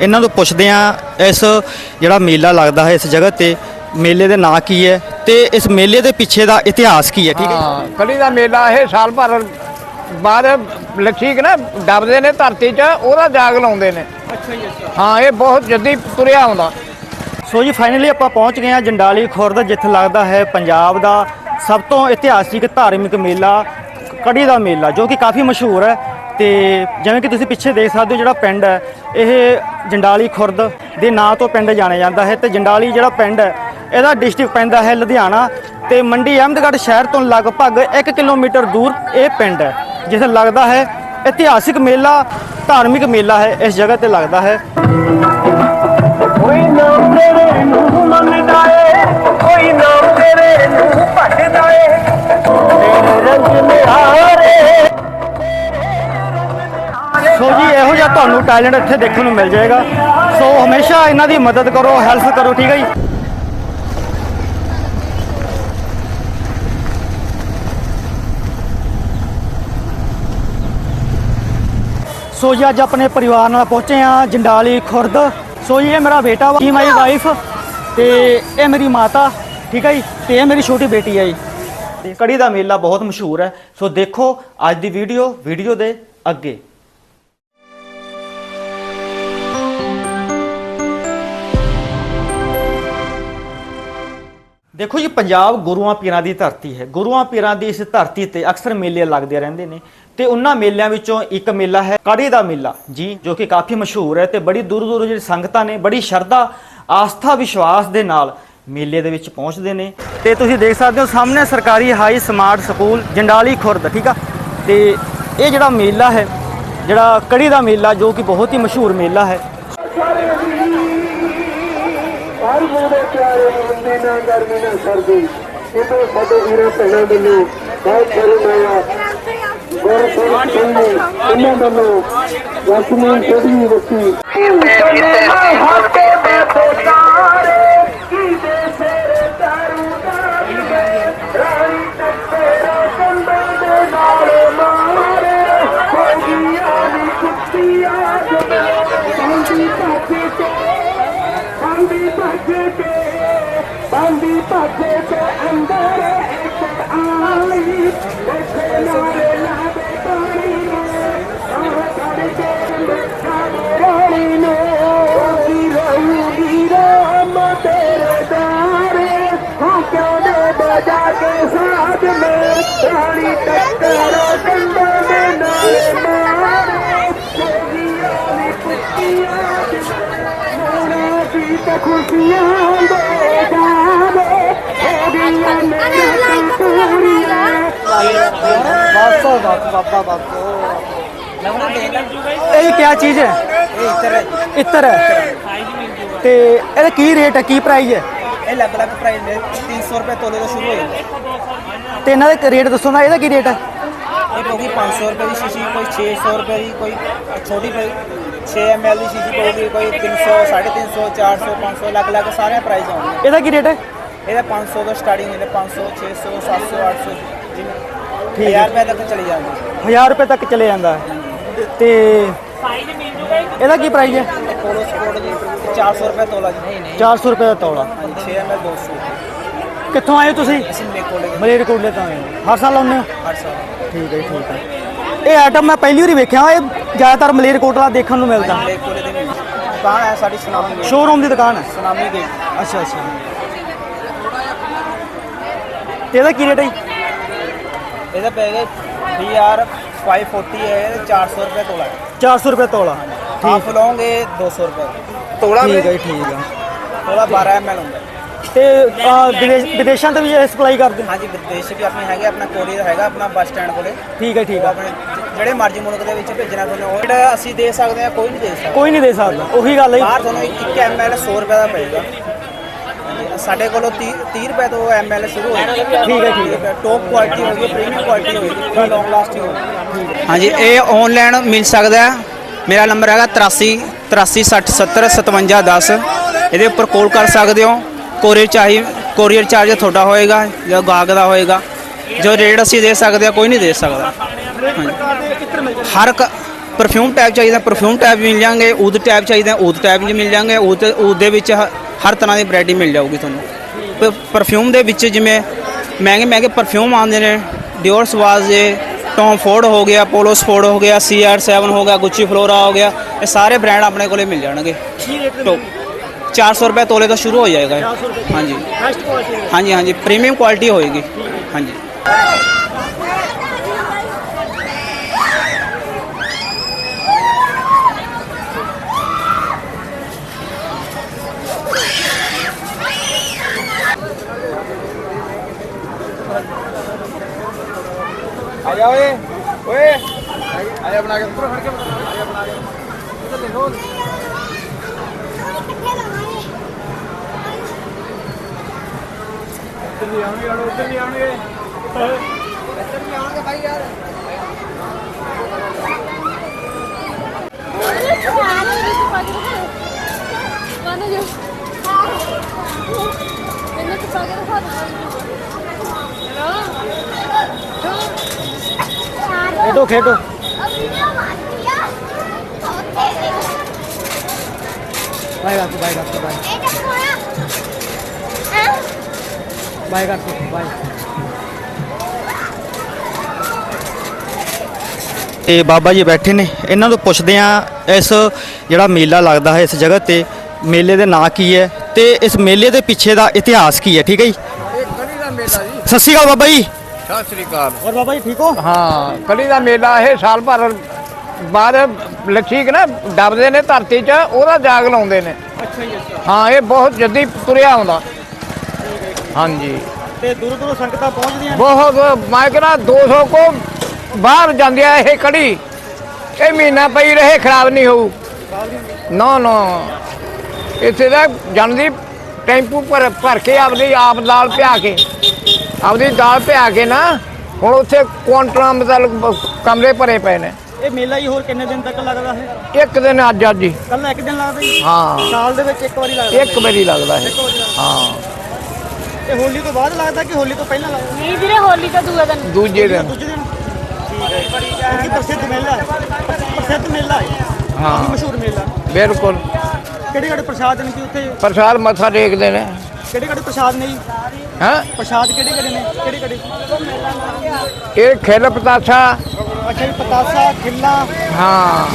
ਇਹਨਾਂ ਤੋਂ ਪੁੱਛਦੇ ਆ ਇਸ ਜਿਹੜਾ ਮੇਲਾ ਲੱਗਦਾ ਹੈ ਇਸ ਜਗ੍ਹਾ ਤੇ, ਮੇਲੇ ਦੇ ਨਾਂ ਕੀ ਹੈ ਤੇ ਇਸ ਮੇਲੇ ਦੇ ਪਿੱਛੇ ਦਾ ਇਤਿਹਾਸ ਕੀ ਹੈ, ਠੀਕ ਹੈ? ਹਾਂ, ਕਲੀ ਦਾ ਮੇਲਾ ਇਹ ਸਾਲ ਭਰ ਬਾਅਦ ਲੱਛੀ ਨਾ ਡੱਬਦੇ ਨੇ ਧਰਤੀ 'ਚ, ਉਹਦਾ ਜਾਗ ਲਾਉਂਦੇ ਨੇ। ਅੱਛਾ ਜੀ ਅੱਛਾ। ਹਾਂ ਇਹ ਬਹੁਤ ਜੱਦੀ ਤੁਰਿਆ ਆਉਂਦਾ। ਸੋ ਜੀ ਫਾਈਨਲੀ ਆਪਾਂ ਪਹੁੰਚ ਗਏ ਹਾਂ ਜੰਡਾਲੀ ਖੁਰਦ ਜਿੱਥੇ ਲੱਗਦਾ ਹੈ ਪੰਜਾਬ ਦਾ ਸਭ ਤੋਂ ਇਤਿਹਾਸਿਕ ਧਾਰਮਿਕ ਮੇਲਾ ਕੜੀ ਦਾ ਮੇਲਾ ਜੋ ਕਿ ਕਾਫੀ ਮਸ਼ਹੂਰ ਹੈ। ਤੇ ਜਿਵੇਂ ਕਿ ਤੁਸੀਂ ਪਿੱਛੇ ਦੇਖ ਸਕਦੇ ਹੋ ਜਿਹੜਾ ਪਿੰਡ ਹੈ ਇਹ ਜੰਡਾਲੀ ਖੁਰਦ ਦੇ ਨਾਂ ਤੋਂ ਪਿੰਡ ਜਾਣਿਆ ਜਾਂਦਾ ਹੈ। ਤੇ ਜੰਡਾਲੀ ਜਿਹੜਾ ਪਿੰਡ ਹੈ ਇਹਦਾ ਡਿਸਟ੍ਰਿਕਟ ਪੈਂਦਾ ਹੈ ਲੁਧਿਆਣਾ। ਤੇ ਮੰਡੀ ਅਹਿਮਦਗੜ੍ਹ ਸ਼ਹਿਰ ਤੋਂ ਲਗਭਗ 1 ਕਿਲੋਮੀਟਰ ਦੂਰ ਇਹ ਪਿੰਡ ਹੈ ਜਿੱਥੇ ਲੱਗਦਾ ਹੈ ਇਤਿਹਾਸਿਕ ਮੇਲਾ ਧਾਰਮਿਕ ਮੇਲਾ ਹੈ ਇਸ ਜਗ੍ਹਾ ਤੇ ਲੱਗਦਾ ਹੈ। ਕੋਈ ਨਾਮ ਤੇਰੇ ਨੂੰ ਮੰਨਦਾ ਏ ਕੋਈ ਨਾਮ ਤੇਰੇ ਨੂੰ ਭੱਜਦਾ ਏ। ਤੇਰੇ ਰੰਗ ਨਿਹਾਰੇ ਸੋ ਜੀ ਇਹੋ ਜਿਹਾ ਤੁਹਾਨੂੰ ਟੈਲੈਂਟ ਇੱਥੇ ਦੇਖਣ ਨੂੰ ਮਿਲ ਜਾਏਗਾ। ਸੋ ਹਮੇਸ਼ਾ ਇਹਨਾਂ ਦੀ ਮਦਦ ਕਰੋ ਹੈਲਪ ਕਰੋ ਠੀਕ ਹੈ ਜੀ? ਸੋ ਜੀ, ਅੱਜ ਆਪਣੇ ਪਰਿਵਾਰ ਨਾਲ ਪਹੁੰਚੇ ਆ ਜੰਡਾਲੀ ਖੁਰਦ। ਸੋ ਜੀ, ਇਹ ਮੇਰਾ ਬੇਟਾ ਵਾ ਮਾਈ ਵਾਈਫ ਤੇ ਇਹ ਮੇਰੀ ਮਾਤਾ, ਠੀਕ ਹੈ ਜੀ, ਤੇ ਇਹ ਮੇਰੀ ਛੋਟੀ ਬੇਟੀ ਹੈ ਜੀ। ਤੇ ਕੜੀ ਦਾ ਮੇਲਾ ਬਹੁਤ ਮਸ਼ਹੂਰ ਹੈ। ਸੋ ਦੇਖੋ ਅੱਜ ਦੀ ਵੀਡੀਓ ਵੀਡੀਓ ਦੇ ਅੱਗੇ। ਦੇਖੋ ਜੀ, ਪੰਜਾਬ ਗੁਰੂਆਂ ਪੀਰਾਂ ਦੀ ਧਰਤੀ ਹੈ। ਗੁਰੂਆਂ ਪੀਰਾਂ ਦੀ ਇਸ ਧਰਤੀ ਤੇ ਅਕਸਰ ਮੇਲੇ ਲੱਗਦੇ ਰਹਿੰਦੇ ਨੇ। ਤੇ ਉਹਨਾਂ ਮੇਲਿਆਂ ਵਿੱਚੋਂ ਇੱਕ ਮੇਲਾ ਹੈ ਕੜੀ ਦਾ ਮੇਲਾ। ਜੀ, ਜੋ ਕਿ ਕਾਫੀ ਮਸ਼ਹੂਰ ਹੈ ਤੇ ਬੜੀ ਦੂਰ ਦੂਰੋਂ ਜਿਹੜੀ ਸੰਗਤਾਂ ਨੇ ਬੜੀ ਸ਼ਰਧਾ, ਆਸਥਾ, ਵਿਸ਼ਵਾਸ ਦੇ ਨਾਲ ਮੇਲੇ ਦੇ ਵਿੱਚ ਪਹੁੰਚਦੇ ਨੇ। ਤੇ ਤੁਸੀਂ ਦੇਖ ਸਕਦੇ ਹੋ ਸਾਹਮਣੇ ਸਰਕਾਰੀ high smart school Jandali Khurd, ਠੀਕ ਆ? ਤੇ ਇਹ ਜਿਹੜਾ ਮੇਲਾ ਹੈ, ਜਿਹੜਾ ਕੜੀ ਦਾ ਮੇਲਾ, ਜੋ ਕਿ ਬਹੁਤ ਹੀ ਮਸ਼ਹੂਰ ਮੇਲਾ ਹੈ। ਹਰ ਮੇਰੇ ਪਿਆਰੇ ਬੰਦੇ ਨਾ ਗਰਮੀ ਨਾ ਸਰਦੀ। ਇਹਦੇ ਸਾਡੇ ਵੀਰਾਂ ਭੈਣਾਂ ਵੱਲੋਂ ਬਹੁਤ ਸ਼ਰਮ ਆਇਆ ਗੁਰ ਸਿੰਘ ਇਹਨਾਂ ਵੱਲੋਂ ਵਰਤਮਾਨ ਚੜ੍ਹੀ ਰੱਖੀ ਹੱਥੇ ਬੈਠੇ ਤਾਰੇ ਕੀਦੇ ਸਿਰ ਦਾਰੂ ਦਾਰੀ ਦੇ ਰਾਣੀ ਟੱਕਰਾ ਕੰਬਲ ਦੇ ਨਾਲ ਮਾਰੇ ਕੋਗੀਆਂ ਦੀ ਕੁੱਤੀਆਂ ਜਮੇ ਕਾਂਦੀ ਪਾਸੇ ਤੇ ਬੰਦੀ ਭੱਜੇ ਤੇ ਬੰਦੀ ਭੱਜੇ ਤੇ ਅੰਦਰ ਇੱਕ ਆਲੀ ਦੇਖੇ ਨਾਰੇ ਲਾਵੇ ਖੁਸ਼ੀਆਂ ਦੇ ਜਾਵੇ ਉਹਦੀਆਂ ਮੇਰਾ ਪੂਰੀਆਂ ਬਸ ਬਸ ਬਾਬਾ ਬਸ ਇਹ ਕੀ ਚੀਜ਼ ਹੈ? ਇਤਰ ਹੈ। ਤੇ ਇਹਦਾ ਕੀ ਰੇਟ ਹੈ? ਕੀ ਪ੍ਰਾਈਸ ਹੈ? ਇਹ ਅਲੱਗ ਅਲੱਗ ਪ੍ਰਾਈਸ ਨੇ 300 ਰੁਪਏ ਤੋਲੇ ਤੋਂ ਸ਼ੁਰੂ ਹੋ ਜਾਂਦਾ ਤੇ ਇਹਨਾਂ ਦਾ ਰੇਟ ਦੱਸੋ ਨਾ ਇਹਦਾ ਕੀ ਰੇਟ ਹੈ? ਇਹ ਪਊਗੀ 500 ਰੁਪਏ ਦੀ ਸ਼ੀਸ਼ੀ ਕੋਈ 600 ਰੁਪਏ ਦੀ ਕੋਈ ਛੋਟੀ ਪਈ 6 ml ਦੀ ਸ਼ੀਸ਼ੀ ਪਊਗੀ ਕੋਈ 300 350 400 500 ਅਲੱਗ ਅਲੱਗ ਸਾਰੇ ਪ੍ਰਾਈਸ ਆਉਂਦੇ ਇਹਦਾ ਕੀ ਰੇਟ ਹੈ? ਇਹਦਾ 500 ਤੋਂ ਸਟਾਰਟਿੰਗ ਹੈ 500 600 700 800 ਜਿਵੇਂ ਠੀਕ ਹੈ। 1000 ਰੁਪਏ ਤੱਕ ਚਲੀ ਜਾਂਦੀ। 1000 ਰੁਪਏ ਤੱਕ ਚਲੇ ਜਾਂਦਾ। ਤੇ ਇਹਦਾ ਕੀ ਪ੍ਰਾਈਸ ਹੈ? ਪੋਲੋ ਸਪੋਰਟ ਜੀ 400 ਰੁਪਏ ਤੋਲਾ ਜੀ। ਨਹੀਂ ਨਹੀਂ 400 ਰੁਪਏ ਦਾ ਤੌਲਾ। 6 ml 200 ਕਿੱਥੋਂ ਆਏ ਤੁਸੀਂ? ਅਸੀਂ ਮਲੇਰਕੋਟਲੇ ਤੋਂ। ਆਏ ਹਰ ਸਾਲ ਆਉਂਦੇ ਹੋ? ਹਰ ਸਾਲ। ਠੀਕ ਹੈ ਜੀ, ਠੀਕ ਹੈ। ਇਹ ਆਈਟਮ ਮੈਂ ਪਹਿਲੀ ਵਾਰੀ ਵੇਖਿਆ ਇਹ ਜ਼ਿਆਦਾਤਰ ਮਲੇਰਕੋਟਲਾ ਦੇਖਣ ਨੂੰ ਮਿਲਦਾ। ਮੇਰੇ ਕੋਲ ਦੇ ਵਿੱਚ ਦੁਕਾਨ ਹੈ ਸਾਡੀ ਸੁਨਾਮੀ ਸ਼ੋਰੂਮ ਦੀ ਦੁਕਾਨ ਹੈ? ਸੁਨਾਮੀ ਗੇਟ ਅੱਛਾ ਅੱਛਾ। ਤੇ ਇਹਦਾ ਕੀ ਰੇਟ ਹੈ ਜੀ? ਇਹਦਾ ਪੈਗਾ BR 540 ਹੈ ਇਹ 400 ਰੁਪਏ ਤੋਲਾ ਹੈ। 400 ਰੁਪਏ ਤੋਲਾ। ਹਾਫ ਲਓਗੇ 200 ਰੁਪਏ। ਤੋਲਾ ਠੀਕ ਹੈ ਜੀ, ਠੀਕ ਹੈ। ਤੋਲਾ 12 ml ਹੁੰਦਾ ਹੈ। ਤੇ ਅਹ, ਵਿਦੇਸ਼ ਵਿਦੇਸ਼ਾਂ ਤੇ ਵੀ ਇਹ ਸਪਲਾਈ ਕਰਦੇ ਹੋ? ਹਾਂਜੀ ਵਿਦੇਸ਼ ਵੀ ਆਪਣੇ ਹੈਗੇ ਆਪਣਾ ਕੋਰੀਅਰ ਹੈਗਾ ਆਪਣਾ ਬੱਸ ਸਟੈਂਡ ਕੋਲੇ। ਠੀਕ ਹੈ ਠੀਕ ਹੈ। ਆਪਣੇ ਜਿਹੜੇ ਮਰਜ਼ੀ ਮੁਲਕ ਦੇ ਵਿੱਚ ਭੇਜਣਾ ਤੁਹਾਨੂੰ ਉਹ ਜਿਹੜਾ ਅਸੀਂ ਦੇ ਸਕਦੇ ਹਾਂ ਕੋਈ ਨਹੀਂ ਦੇ ਸਕਦਾ। ਕੋਈ ਨਹੀਂ ਦੇ ਸਕਦਾ ਉਹੀ ਗੱਲ ਹੈ। ਬਾਹਰ ਤੁਹਾਨੂੰ 1 ml 100 ਰੁਪਏ ਦਾ ਪਏਗਾ। ਹਾਂਜੀ, ਸਾਡੇ ਕੋਲੋਂ 30 30 ਰੁਪਏ ਤੋਂ ml ਸ਼ੁਰੂ ਹੋ ਜਾਂਦਾ ਠੀਕ ਹੈ, ਠੀਕ ਹੈ। ਟੌਪ ਕੁਆਲਿਟੀ ਹੋਗੀ ਪ੍ਰੀਮੀਅਮ ਕੁਆਲਿਟੀ ਹੋਗੀ ਲੌਂਗ ਲਾਸਟਿੰਗ ਹੋਗੀ ਹਾਂਜੀ ਇਹ ਆਨਲਾਈਨ ਮਿਲ ਸਕਦਾ ਹੈ। ਮੇਰਾ ਨੰਬਰ ਹੈਗਾ 83 83 60 70 57 10 ਇਹਦੇ ਉੱਪਰ ਕਾਲ ਕਰ ਸਕਦੇ ਹੋ। ਕੋਰੀਅਰ ਚਾਹੀ ਕੋਰੀਅਰ ਚਾਰਜ ਤੁਹਾਡਾ ਹੋਏਗਾ ਜਾਂ ਗਾਹਕ ਦਾ ਹੋਏਗਾ। ਜੋ ਰੇਟ ਅਸੀਂ ਦੇ ਸਕਦੇ ਆ, ਕੋਈ ਨਹੀਂ ਦੇ ਸਕਦਾ। ਹਰ ਇੱਕ ਪਰਫਿਊਮ ਟਾਈਪ ਚਾਹੀਦਾ ਪਰਫਿਊਮ ਟਾਈਪ ਵੀ ਮਿਲ ਜਾਣਗੇ ਉਦ ਟਾਈਪ ਚਾਹੀਦਾ ਉਦ ਟਾਈਪ ਵੀ ਮਿਲ ਜਾਣਗੇ, ਊਦ ਊਦ ਦੇ ਵਿੱਚ ਹ- ਹਰ ਤਰ੍ਹਾਂ ਦੀ ਵੈਰਾਈਟੀ ਮਿਲ ਜਾਊਗੀ ਤੁਹਾਨੂੰ। ਪਰਫਿਊਮ ਦੇ ਵਿੱਚ ਜਿਵੇਂ ਮਹਿੰਗੇ ਮਹਿੰਗੇ ਪਰਫਿਊਮ ਆਉਂਦੇ ਨੇ ਡਿਓਰ ਸਵਾਜ਼ ਦੇ ਟੌਮ ਫੋਰਡ ਹੋ ਗਿਆ ਪੋਲੋ ਸਪੋਰਟ ਹੋ ਗਿਆ CR7 ਹੋ ਗਿਆ ਗੁੱਚੀ ਫਲੋਰਾ ਹੋ ਗਿਆ, ਇਹ ਸਾਰੇ ਬ੍ਰਾਂਡ ਆਪਣੇ ਕੋਲੇ ਮਿਲ ਜਾਣਗੇ। ਕੀ ਰੇਟ ਤੋਂ 400 ਰੁਪਏ ਤੋਲੇ ਤੋਂ ਸ਼ੁਰੂ ਹੋ ਜਾਏਗਾ ਇਹ। 400 ਰੁਪਏ ਹਾਂਜੀ ਬੈਸਟ ਕੁਆਲਿਟੀ ਹਾਂਜੀ ਹਾਂਜੀ ਪ੍ਰੀਮੀਅਮ ਕੁਆਲਿਟੀ ਹੋਏਗੀ ਹਾਂਜੀ ਆ ਜਾ ਓਏ ਓਏ ਆ ਜਾ ਬਣਾ ਕੇ ਉੱਪਰ ਫੜ ਕੇ ਆ ਜਾ ਬਣਾ ਕੇ ਇੱਧਰ ਦੇਖੋ ਉੱਧਰ ਵੀ ਆਉਣਗੇ ਆੜੋ ਉੱਧਰ ਵੀ ਆਉਣਗੇ। ਇੱਧਰ ਵੀ ਆਉਣਗੇ ਭਾਈ ਯਾਰ ਖੇਡੋ ਖੇਡੋ। ਬਾਈ ਕਰ ਬਾਈ ਕਰ ਬਾਈ। ਬਾਈ ਕਰ ਬਾਈ ਤੇ ਬਾਬਾ ਜੀ ਬੈਠੇ ਨੇ ਇਹਨਾਂ ਤੋਂ ਪੁੱਛਦੇ ਆ ਇਸ ਜਿਹੜਾ ਮੇਲਾ ਲੱਗਦਾ ਹੈ ਇਸ ਜਗ੍ਹਾ ਤੇ ਮੇਲੇ ਦੇ ਨਾਂ ਕੀ ਹੈ ਤੇ ਇਸ ਮੇਲੇ ਦੇ ਪਿੱਛੇ ਦਾ ਇਤਿਹਾਸ ਕੀ ਹੈ ਠੀਕ ਹੈ ਜੀ? ਇਹ ਕੜੀ ਦਾ ਮੇਲਾ ਜੀ। ਸਤਿ ਸ਼੍ਰੀ ਅਕਾਲ ਬਾਬਾ ਜੀ। ਸਤਿ ਸ੍ਰੀ ਅਕਾਲ। ਹੋਰ ਬਾਬਾ ਜੀ ਠੀਕ ਹੋ? ਹਾਂ ਕੜੀ ਦਾ ਮੇਲਾ ਇਹ ਸਾਲ ਭਰ ਬਾਅਦ ਲੱਛੀ ਨਾ ਡੱਬਦੇ ਨੇ ਧਰਤੀ 'ਚ ਉਹਦਾ ਜਾਗ ਲਾਉਂਦੇ ਨੇ। ਅੱਛਾ ਜੀ ਅੱਛਾ। ਹਾਂ ਇਹ ਬਹੁਤ ਜਲਦੀ ਤੁਰਿਆ ਆਉਂਦਾ। ਹਾਂਜੀ। ਤੇ ਦੂਰੋਂ ਦੂਰੋਂ ਸੰਗਤਾਂ ਪਹੁੰਚਦੀਆਂ ਬਹੁਤ ਮੈਂ ਕਹਿੰਦਾ 200 ਕੋ ਬਾਹਰ ਜਾਂਦੀ ਆ ਇਹ ਕੜੀ। ਇਹ ਮਹੀਨਾ ਪਈ ਰਹੇ ਖਰਾਬ ਨਹੀਂ ਹੋਊ। ਨਾ ਨਾ। ਇੱਥੇ ਦਾ ਜਾਂਦੀ ਟੈਂਪੂ ਪਰ ਭਰ ਕੇ ਆਪਦੀ ਆਪ ਦਾਲ ਪਿਆ ਕੇ। ਆਪਦੀ ਦਾਲ ਪਿਆ ਕੇ ਨਾ ਹੁਣ ਉੱਥੇ ਕੁਆਂਟਲਾਂ ਮਤਲਬ ਕਮਰੇ ਭਰੇ ਪਏ ਨੇ। ਇਹ ਮੇਲਾ ਹੀ ਹੋਰ ਕਿੰਨੇ ਦਿਨ ਤੱਕ ਲੱਗਦਾ ਹੈ ਇੱਕ ਦਿਨ ਅੱਜ ਅੱਜ ਹੀ। ਕੱਲ ਇੱਕ ਦਿਨ ਲੱਗਦਾ ਜੀ? ਹਾਂ। ਸਾਲ ਦੇ ਵਿੱਚ ਇੱਕ ਵਾਰੀ ਲੱਗਦਾ। ਇੱਕ ਵਾਰੀ ਲੱਗਦਾ ਹੈ ਹਾਂ। ਇਹ ਹੋਲੀ ਤੋਂ ਬਾਅਦ ਲੱਗਦਾ ਕਿ ਹੋਲੀ ਤੋਂ ਪਹਿਲਾਂ ਲੱਗਦਾ? ਨਹੀਂ ਵੀਰੇ ਹੋਲੀ ਤਾਂ ਦੂਆ ਦਿਨ। ਦੂਜੇ ਦਿਨ। ਦੂਜੇ ਦਿਨ। ਠੀਕ ਹੈ ਕਿਉਂਕਿ ਪ੍ਰਸਿੱਧ ਮੇਲਾ ਹੈ। ਪ੍ਰਸਿੱਧ ਮੇਲਾ ਹੈ। ਹਾਂ। ਮਸ਼ਹੂਰ ਮੇਲਾ। ਬਿਲਕੁਲ। ਕਿਹੜੇ ਕਿਹੜੇ ਪ੍ਰਸ਼ਾਦ ਨੇ ਜੀ ਉੱਥੇ? ਪ੍ਰਸਾਦ ਮੱਥਾ ਟੇਕਦੇ ਨੇ। ਕਿਹੜੇ ਕਿਹੜੇ ਪ੍ਰਸ਼ਾਦ ਨੇ ਜੀ? ਹਾਂ? ਪ੍ਰਸ਼ਾਦ ਕਿਹੜੇ ਕਿਹੜੇ ਨੇ? ਕਿਹੜੇ ਕਿਹੜੇ ਇਹ ਖਿਲ ਪਤਾਸਾ। ਅੱਛਾ ਜੀ ਪਤਾਸਾ ਖਿੱਲਾ। ਹਾਂ।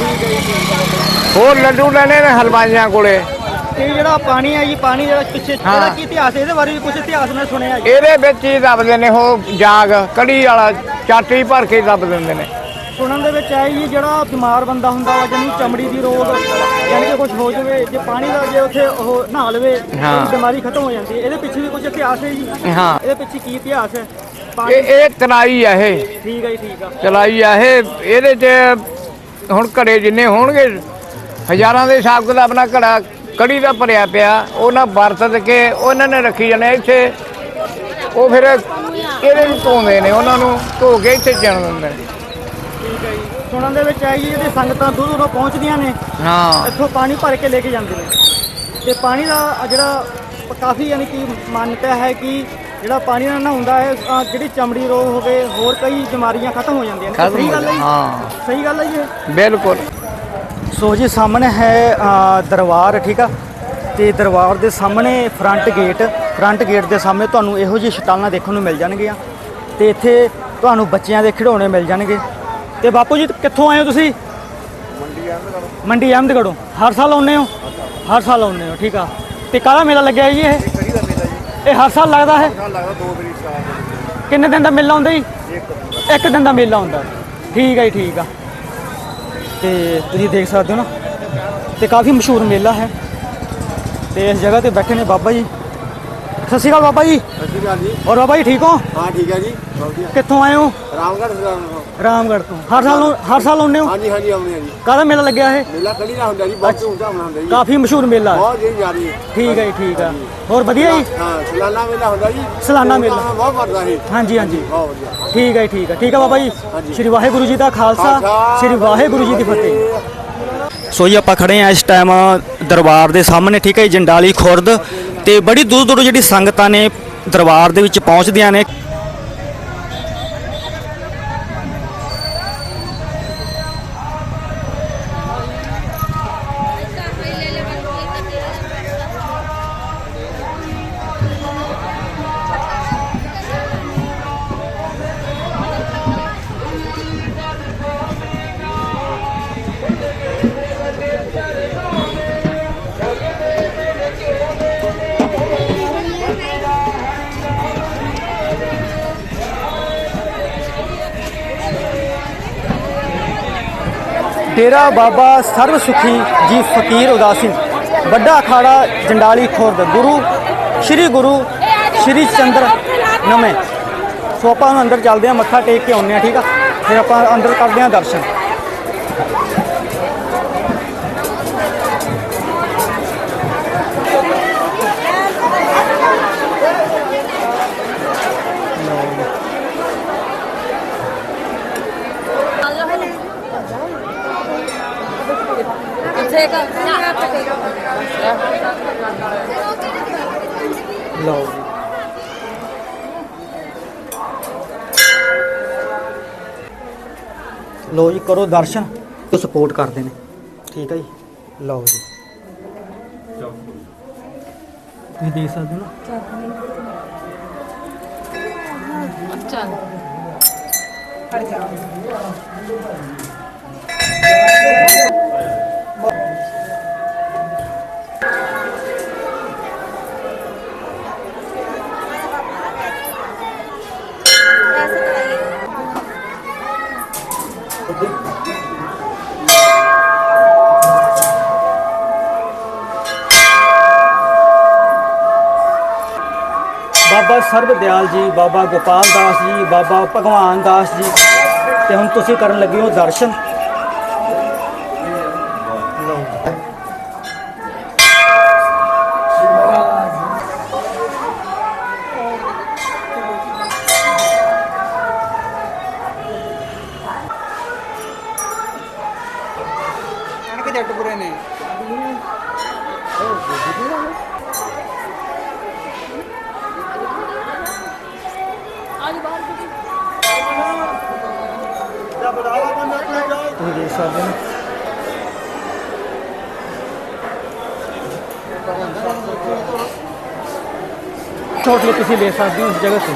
ਹੋਰ ਲੱਡੂ ਲੈਣੇ ਨੇ ਹਲਵਾਈਆਂ ਕੋਲੇ। ਇਹ ਜਿਹੜਾ ਪਾਣੀ ਹੈ ਜੀ ਪਾਣੀ ਜਿਹੜਾ ਪਿੱਛੇ। ਇਹਦਾ ਕੀ ਇਤਿਹਾਸ ਹੈ ਇਹਦੇ ਬਾਰੇ ਵੀ ਕੁਝ ਇਤਿਹਾਸ ਮੈਂ ਸੁਣਿਆ ਜੀ। ਇਹਦੇ ਵਿੱਚ ਹੀ ਦੱਬਦੇ ਨੇ ਉਹ ਜਾਗ ਕੜੀ ਵਾਲਾ ਚਾਟੀ ਭਰ ਕੇ ਦੱਬ ਦਿੰਦੇ ਨੇ। ਸੁਣਨ ਦੇ ਵਿੱਚ ਆਇਆ ਜੀ ਜਿਹੜਾ ਬਿਮਾਰ ਬੰਦਾ ਹੁੰਦਾ ਵਾ ਜਿਹਨੂੰ ਚਮੜੀ ਦੀ ਰੋਗ ਯਾਨੀ ਕਿ ਕੁਝ ਹੋ ਜਾਵੇ ਜੇ ਪਾਣੀ ਦਾ ਜੇ ਉੱਥੇ ਉਹ ਨਹਾ ਲਵੇ ਤਾਂ ਹਾਂ। ਬਿਮਾਰੀ ਖਤਮ ਹੋ ਜਾਂਦੀ ਹੈ। ਇਹਦੇ ਪਿੱਛੇ ਵੀ ਕੁਝ ਇਤਿਹਾਸ ਹੈ ਜੀ? ਹਾਂ। ਇਹਦੇ ਪਿੱਛੇ ਕੀ ਇਤਿਹਾਸ ਹੈ? ਪਾਣੀ ਇਹ ਇਹ ਤਨਾਈ ਆ ਇਹ। ਠੀਕ ਹੈ ਜੀ ਠੀਕ ਆ। ਚਲਾਈ ਆ ਇਹ। ਇਹਦੇ 'ਚ ਹੁਣ ਘੜੇ ਜਿੰਨੇ ਹੋਣਗੇ ਹਜ਼ਾਰਾਂ ਦੇ ਹਿਸਾਬ ਕਿਤਾਬ ਨਾਲ ਘੜਾ ਕੜੀ ਦਾ ਭਰਿਆ ਪਿਆ ਉਹਨਾਂ ਵਰਤ ਕੇ ਉਹਨਾਂ ਨੇ ਰੱਖੀ ਜਾਣੇ ਇੱਥੇ। ਉਹ ਫਿਰ ਇਹਦੇ ਨੂੰ ਧੋਂਦੇ ਨੇ ਉਹਨਾਂ ਨੂੰ ਧੋ ਕੇ ਇੱਥੇ ਚਣ ਦਿੰਦੇ ਨੇ। ਠੀਕ ਹੈ ਜੀ। ਸੁਣਨ ਦੇ ਵਿੱਚ ਜੀ ਜਿਹੜੇ ਸੰਗਤਾਂ ਦੂਰ ਦੂਰੋਂ ਪਹੁੰਚਦੀਆਂ ਨੇ। ਹਾਂ। ਇੱਥੋਂ ਪਾਣੀ ਭਰ ਕੇ ਲੈ ਕੇ ਜਾਂਦੇ ਨੇ। ਤੇ ਪਾਣੀ ਦਾ ਜਿਹੜਾ ਕਾਫੀ ਯਾਨੀ ਕਿ ਮਾਨਤਾ ਹੈ ਕਿ ਜਿਹੜਾ ਪਾਣੀ ਨਾਲ ਨਹਾਉਂਦਾ ਹੈ ਅਹ ਜਿਹੜੀ ਚਮੜੀ ਰੋਗ ਹੋਵੇ ਹੋਰ ਕਈ ਬਿਮਾਰੀਆਂ ਖਤਮ ਹੋ ਜਾਂਦੀਆਂ ਨੇ। ਖਤਮ ਸਹੀ ਹੋ ਗੱਲ ਹੈ ਜੀ। ਹਾਂ। ਸਹੀ ਗੱਲ ਹੈ ਜੀ ਇਹ? ਬਿਲਕੁਲ। ਸੋ ਜੀ ਸਾਹਮਣੇ ਹੈ ਦਰਬਾਰ ਠੀਕ ਆ? ਤੇ ਦਰਬਾਰ ਦੇ ਸਾਹਮਣੇ ਫਰੰਟ ਗੇਟ ਫਰੰਟ ਗੇਟ ਦੇ ਸਾਹਮਣੇ ਤੁਹਾਨੂੰ ਇਹੋ ਜਿਹੀ ਛਟਾਲਾਂ ਦੇਖਣ ਨੂੰ ਮਿਲ ਜਾਣਗੀਆਂ। ਤੇ ਇੱਥੇ ਤੁਹਾਨੂੰ ਬੱਚਿਆਂ ਦੇ ਖਿਡੌਣੇ ਮਿਲ ਜਾਣਗੇ। ਤੇ ਬਾਪੂ ਜੀ ਕਿੱਥੋਂ ਆਏ ਹੋ ਤੁਸੀਂ? ਮੰਡੀ ਅਹਿਮਦਗੜ੍ਹੋਂ। ਮੰਡੀ ਹਰ ਸਾਲ ਆਉਂਦੇ ਹੋ? ਹਰ ਸਾਲ। ਆਉਂਦੇ ਹੋ ਠੀਕ ਆ। ਤੇ ਕਾਹਦਾ ਮੇਲਾ ਲੱਗਿਆ ਜੀ ਇਹ? ਇਹ ਹਰ ਸਾਲ ਲੱਗਦਾ ਹੈ? ਨਾਲ ਲੱਗਦਾ ਦੋ ਤਰੀਕ ਸਾਲ। ਕਿੰਨੇ ਦਿਨ ਦਾ ਮੇਲਾ ਹੁੰਦਾ ਜੀ? ਇੱਕ ਦਿਨ ਦਾ। ਮੇਲਾ ਹੁੰਦਾ। ਠੀਕ ਹੈ ਜੀ ਠੀਕ ਆ। ਤੇ ਤੁਸੀਂ ਦੇਖ ਸਕਦੇ ਹੋ ਨਾ ਤੇ ਕਾਫੀ ਮਸ਼ਹੂਰ ਮੇਲਾ ਹੈ। ਤੇ ਇਸ ਜਗ੍ਹਾ ਤੇ ਬੈਠੇ ਨੇ ਬਾਬਾ ਜੀ। ਸਤਿ ਸ਼੍ਰੀ ਅਕਾਲ ਬਾਬਾ ਜੀ। ਸਤਿ ਸ਼੍ਰੀ ਅਕਾਲ ਜੀ। ਔਰ ਬਾਬਾ ਜੀ ਠੀਕ ਹੋ? ਹਾਂ ਠੀਕ ਹੈ ਜੀ। ਕਿੱਥੋਂ ਆਏ ਹੋ? ਰਾਮਗੜ੍ਹ ਤੋਂ। ਰਾਮਗੜ੍ਹ ਤੋਂ। ਹਰ ਸਾਲ ਹਰ ਸਾਲ ਆਉਂਦੇ ਹੋ? ਹਾਂਜੀ ਹਾਂਜੀ ਆਉਂਦੇ ਆ ਜੀ। ਕਾਹਦਾ ਮੇਲਾ ਲੱਗਿਆ ਇਹ? ਮੇਲਾ ਕੜੀ ਦਾ ਹੁੰਦਾ ਜੀ ਬਹੁਤ ਧੂਮਧਾਮ ਨਾਲ ਹੁੰਦਾ ਜੀ। ਕਾਫੀ ਮਸ਼ਹੂਰ ਮੇਲਾ। ਹੈ। ਬਹੁਤ ਜੀ ਜਾਰੀ ਠੀਕ ਹੈ ਜੀ ਠੀਕ ਆ। ਹੋਰ ਵਧੀਆ ਜੀ? ਹਾਂ ਸਾਲਾਨਾ ਮੇਲਾ ਹੁੰਦਾ ਜੀ। ਸਾਲਾਨਾ ਮੇਲਾ। ਬਹੁਤ ਕਰਦਾ ਇਹ। ਹਾਂਜੀ ਹਾਂਜੀ। ਬਹੁਤ ਵਧੀਆ। ਠੀਕ ਹੈ ਠੀਕ ਹੈ। ਠੀਕ ਹੈ ਬਾਬਾ ਜੀ। ਸ੍ਰੀ ਵਾਹਿਗੁਰੂ ਜੀ ਦਾ ਖਾਲਸਾ ਸ੍ਰੀ ਵਾਹਿਗੁਰੂ ਜੀ ਦੀ ਫਤਿਹ। ਸੋ ਜੀ ਆਪਾਂ ਖੜੇ ਆ ਇਸ ਟਾਈਮ ਦਰਬਾਰ ਦੇ ਸਾਹਮਣੇ ਠੀਕ ਹੈ ਜੰਡਾਲੀ ਖੁਰਦ। ਤੇ ਬੜੀ ਦੂਰ ਦੂਰੋਂ ਜਿਹੜੀ ਸੰਗਤਾਂ ਨੇ ਦਰਬਾਰ ਦੇ ਵਿੱਚ ਪਹੁੰਚਦੀਆਂ ਨੇ। ਡੇਰਾ ਬਾਬਾ ਸਰਬ ਸੁਖੀ ਜੀ ਫਕੀਰ ਉਦਾਸੀ, ਵੱਡਾ ਅਖਾੜਾ ਜੰਡਾਲੀ ਖੁਰਦ ਗੁਰੂ, ਸ੍ਰੀ ਗੁਰੂ, ਸ੍ਰੀ ਚੰਦਰ ਨਵੇਂ। ਸੋ ਆਪਾਂ ਹੁਣ ਅੰਦਰ ਚੱਲਦੇ ਆ ਮੱਥਾ ਟੇਕ ਕੇ ਆਉਂਦੇ ਆ ਠੀਕ ਆ? ਫਿਰ ਆਪਾਂ ਅੰਦਰ ਕਰਦੇ ਆ ਦਰਸ਼ਨ। ਲਓ ਜੀ ਲਓ ਜੀ ਕਰੋ ਦਰਸ਼ਨ ਤੇ ਸਪੋਰਟ ਕਰਦੇ ਨੇ ਠੀਕ ਹੈ ਜੀ ਲਓ ਜੀ ਤੁਸੀਂ ਦੇਖ ਸਕਦੇ ਹੋ ਨਾ ਬਾਬਾ ਸਰਬ ਦਿਆਲ ਜੀ, ਬਾਬਾ ਗੋਪਾਲ ਦਾਸ ਜੀ, ਬਾਬਾ ਭਗਵਾਨ ਦਾਸ ਜੀ। ਤੇ ਹੁਣ ਤੁਸੀਂ ਕਰਨ ਲੱਗੇ ਹੋ ਦਰਸ਼ਨ। ਛੋਟ ਲਈ ਤੁਸੀਂ ਲੈ ਸਕਦੇ ਹੋ ਇਸ ਜਗ੍ਹਾ ਤੇ।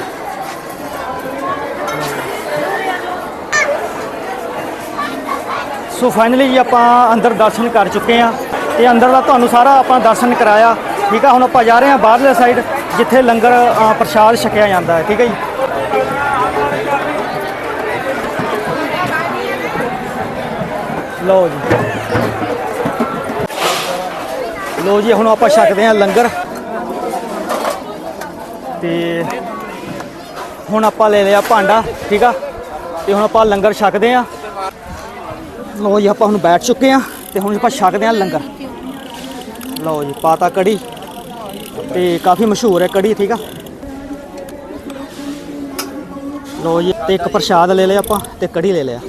ਸੋ ਫਾਈਨਲੀ ਜੀ ਆਪਾਂ ਅੰਦਰ ਦਰਸ਼ਨ ਕਰ ਚੁੱਕੇ ਆ ਤੇ ਅੰਦਰ ਦਾ ਤੁਹਾਨੂੰ ਸਾਰਾ ਆਪਾਂ ਦਰਸ਼ਨ ਕਰਾਇਆ। ਠੀਕ ਆ, ਹੁਣ ਆਪਾਂ ਜਾ ਰਹੇ ਹਾਂ ਬਾਹਰਲੇ ਸਾਈਡ ਜਿੱਥੇ ਲੰਗਰ ਪ੍ਰਸ਼ਾਦ ਛਕਿਆ ਜਾਂਦਾ ਹੈ। ਠੀਕ ਹੈ ਜੀ? ਲਓ ਜੀ। ਲਓ ਜੀ, ਹੁਣ ਆਪਾਂ ਛਕਦੇ ਹਾਂ ਲੰਗਰ। ਤੇ ਹੁਣ ਆਪਾਂ ਲੈ ਲਿਆ ਭਾਂਡਾ, ਠੀਕ ਆ? ਤੇ ਹੁਣ ਆਪਾਂ ਲੰਗਰ ਛਕਦੇ ਆ। ਲਓ ਜੀ, ਆਪਾਂ ਹੁਣ ਬੈਠ ਚੁੱਕੇ ਆ ਤੇ ਹੁਣ ਆਪਾਂ ਛਕਦੇ ਆ ਲੰਗਰ। ਲਓ ਜੀ, ਪਾਤਾ ਕੜੀ ਤੇ ਕਾਫੀ ਮਸ਼ਹੂਰ ਹੈ ਕੜੀ, ਠੀਕ ਆ? ਲਓ ਜੀ, ਤੇ ਇੱਕ ਪ੍ਰਸ਼ਾਦ ਲੈ ਲਿਆ ਆਪਾਂ ਤੇ ਕੜੀ ਲੈ ਲਿਆ।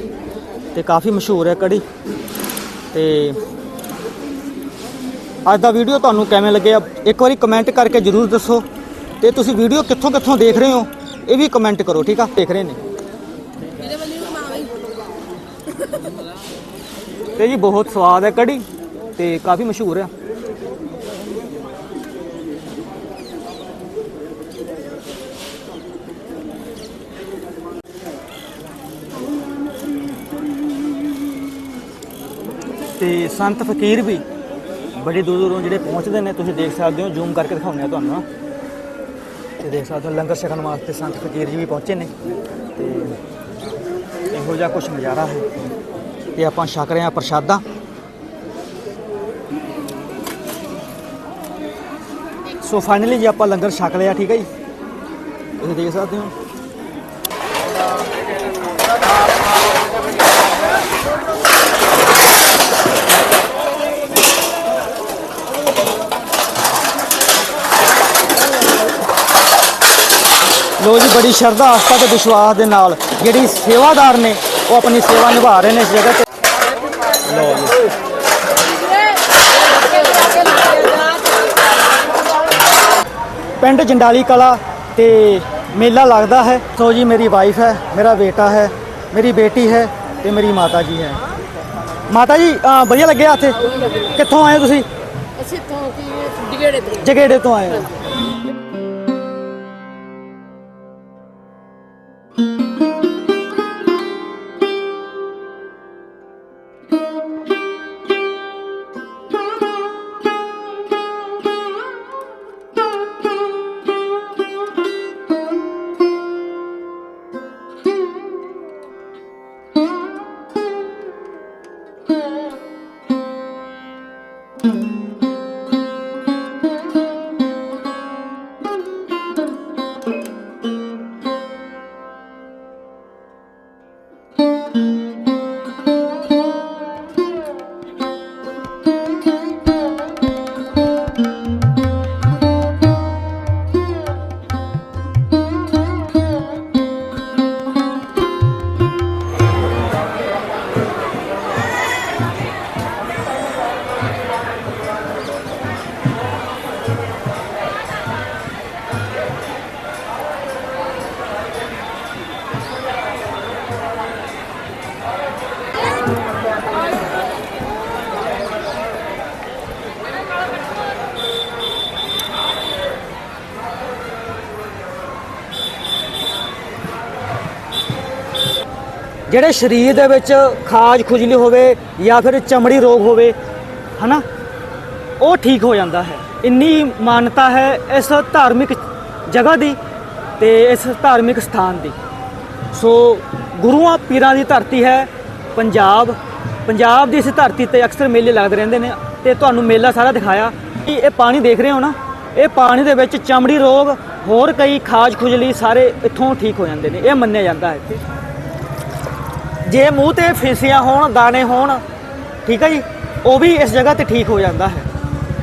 ਤੇ ਕਾਫੀ ਮਸ਼ਹੂਰ ਹੈ ਕੜੀ। ਤੇ ਅੱਜ ਦਾ ਵੀਡੀਓ ਤੁਹਾਨੂੰ ਕਿਵੇਂ ਲੱਗਿਆ ਇੱਕ ਵਾਰੀ ਕਮੈਂਟ ਕਰਕੇ ਜਰੂਰ ਦੱਸੋ। ਤੇ ਤੁਸੀਂ ਵੀਡੀਓ ਕਿੱਥੋਂ ਕਿੱਥੋਂ ਦੇਖ ਰਹੇ ਹੋ? ਇਹ ਵੀ ਕਮੈਂਟ ਕਰੋ, ਠੀਕ ਆ? ਦੇਖ ਰਹੇ ਨੇ। ਤੇ ਜੀ ਬਹੁਤ ਸਵਾਦ ਹੈ ਕੜੀ, ਤੇ ਕਾਫੀ ਮਸ਼ਹੂਰ ਹੈ ਤੇ ਸੰਤ ਫਕੀਰ ਵੀ ਬੜੀ ਦੂਰ ਦੂਰੋਂ ਜਿਹੜੇ ਪਹੁੰਚਦੇ ਨੇ, ਤੁਸੀਂ ਦੇਖ ਸਕਦੇ ਹੋ, ਜ਼ੂਮ ਕਰਕੇ ਦਿਖਾਉਂਦੇ ਆ ਤੁਹਾਨੂੰ। ਤੇ ਦੇਖ ਸਕਦੇ ਹੋ ਲੰਗਰ ਛਕਣ ਵਾਸਤੇ ਸੰਤ ਫਕੀਰ ਜੀ ਵੀ ਪਹੁੰਚੇ ਨੇ ਤੇ ਇਹੋ ਜਿਹਾ ਕੁਝ ਨਜ਼ਾਰਾ ਹੈ ਤੇ ਆਪਾਂ ਛਕ ਰਹੇ ਹਾਂ ਪ੍ਰਸ਼ਾਦਾ। ਸੋ ਫਾਈਨਲੀ ਜੀ ਆਪਾਂ ਲੰਗਰ ਛਕ ਲਿਆ, ਠੀਕ ਹੈ ਜੀ? ਤੁਸੀਂ ਦੇਖ ਸਕਦੇ ਹੋ। ਲੋ ਜੀ ਬੜੀ ਸ਼ਰਧਾ ਆਸਥਾ ਤੇ ਵਿਸ਼ਵਾਸ ਦੇ ਨਾਲ ਜਿਹੜੀ ਸੇਵਾਦਾਰ ਨੇ ਉਹ ਆਪਣੀ ਸੇਵਾ ਨਿਭਾ ਰਹੇ ਨੇ ਇਸ ਜਗ੍ਹਾ ਤੇ। ਪਿੰਡ ਜੰਡਾਲੀ ਕਲਾ ਤੇ ਮੇਲਾ ਲੱਗਦਾ ਹੈ। ਸੋ ਜੀ ਮੇਰੀ ਵਾਈਫ ਹੈ ਮੇਰਾ ਬੇਟਾ ਹੈ ਮੇਰੀ ਬੇਟੀ ਹੈ ਤੇ ਮੇਰੀ ਮਾਤਾ ਜੀ ਹੈ। ਮਾਤਾ ਜੀ ਅਹ, ਵਧੀਆ ਲੱਗਿਆ ਇੱਥੇ? ਕਿੱਥੋਂ ਆਏ ਹੋ ਤੁਸੀਂ? ਅਸੀਂ ਤੋਂ ਕੀ ਜਗੇੜੇ ਤੋਂ ਆਏ ਹੋ। ਜਿਹੜੇ ਸਰੀਰ ਦੇ ਵਿੱਚ ਖਾਜ ਖੁਜਲੀ ਹੋਵੇ ਜਾਂ ਫਿਰ ਚਮੜੀ ਰੋਗ ਹੋਵੇ, ਹਨਾ? ਉਹ ਠੀਕ ਹੋ ਜਾਂਦਾ ਹੈ। ਇੰਨੀ ਮਾਨਤਾ ਹੈ ਇਸ ਧਾਰਮਿਕ ਜਗ੍ਹਾ ਦੀ ਤੇ ਇਸ ਧਾਰਮਿਕ ਸਥਾਨ ਦੀ। ਸੋ ਗੁਰੂਆਂ ਪੀਰਾਂ ਦੀ ਧਰਤੀ ਹੈ ਪੰਜਾਬ। ਪੰਜਾਬ ਦੀ ਇਸ ਧਰਤੀ ਤੇ ਅਕਸਰ ਮੇਲੇ ਲੱਗਦੇ ਰਹਿੰਦੇ ਨੇ ਤੇ ਤੁਹਾਨੂੰ ਮੇਲਾ ਸਾਰਾ ਦਿਖਾਇਆ। ਕਿ ਇਹ ਪਾਣੀ ਦੇਖ ਰਹੇ ਹੋ ਨਾ? ਇਹ ਪਾਣੀ ਦੇ ਵਿੱਚ ਚਮੜੀ ਰੋਗ, ਹੋਰ ਕਈ ਖਾਜ ਖੁਜਲੀ ਸਾਰੇ ਇੱਥੋਂ ਠੀਕ ਹੋ ਜਾਂਦੇ ਨੇ। ਇਹ ਮੰਨਿਆ ਜਾਂਦਾ ਹੈ। ਜੇ ਮੂੰਹ ਤੇ ਫਿੰਸੀਆਂ ਹੋਣ, ਦਾਣੇ ਹੋਣ, ਠੀਕ ਹੈ ਜੀ, ਉਹ ਵੀ ਇਸ ਜਗ੍ਹਾ ਤੇ ਠੀਕ ਹੋ ਜਾਂਦਾ ਹੈ।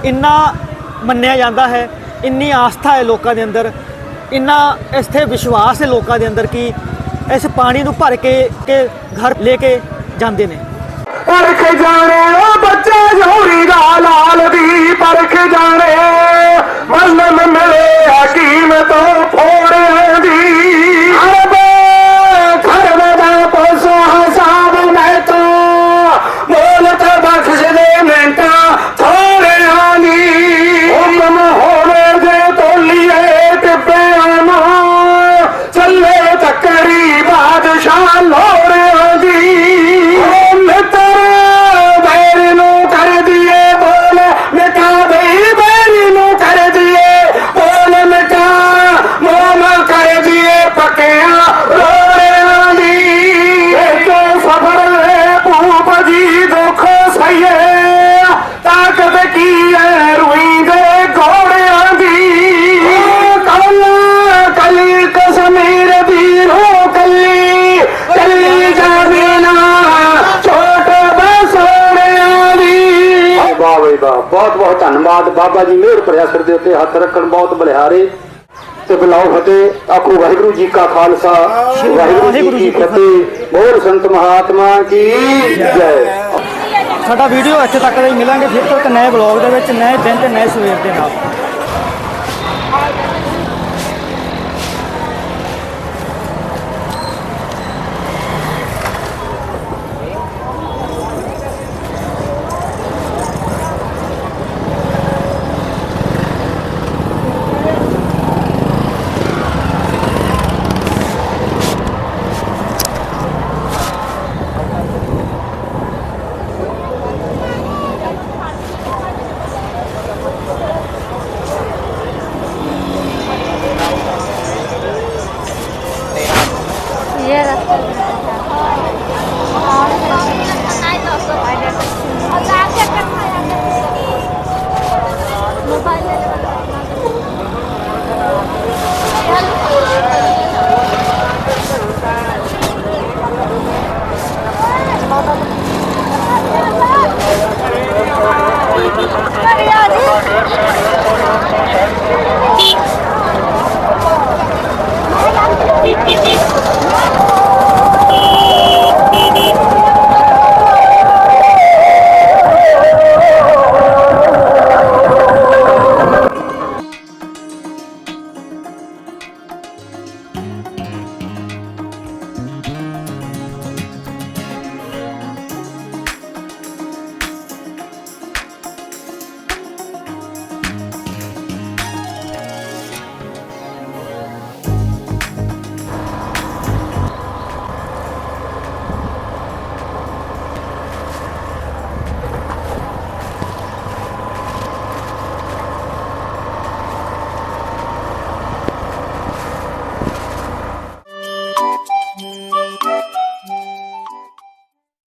ਇੰਨਾ ਮੰਨਿਆ ਜਾਂਦਾ ਹੈ, ਇੰਨੀ ਆਸਥਾ ਹੈ ਲੋਕਾਂ ਦੇ ਅੰਦਰ, ਇੰਨਾ ਇੱਥੇ ਵਿਸ਼ਵਾਸ ਹੈ ਲੋਕਾਂ ਦੇ ਅੰਦਰ ਕਿ ਇਸ ਪਾਣੀ ਨੂੰ ਭਰ ਕੇ, ਕਿ ਘਰ ਲੈ ਕੇ ਜਾਂਦੇ ਨੇ। ਪਰਖ ਜਾਣੇ। ਸਿਰ ਦੇ ਉੱਤੇ ਹੱਥ ਰੱਖਣ ਬਹੁਤ ਬਲਿਹਾਰੇ ਤੇ ਬੁਲਾਓ ਫਤਿਹ। ਆਖੋ ਵਾਹਿਗੁਰੂ ਜੀ ਕਾ ਖਾਲਸਾ ਵਾਹਿਗੁਰੂ ਜੀ ਕੀ ਫਤਿਹ। ਬੋਲ ਸੰਤ ਮਹਾਤਮਾ ਕੀ ਜੈ। ਸਾਡਾ ਵੀਡੀਓ ਇੱਥੇ ਤੱਕ ਦਾ ਹੀ ਮਿਲਾਂਗੇ ਫਿਰ ਤੋਂ ਇੱਕ ਨਏ ਬਲੌਗ ਦੇ ਵਿੱਚ ਨਏ ਦਿਨ ਤੇ ਨਏ ਸਵੇਰ ਦੇ ਨਾਲ।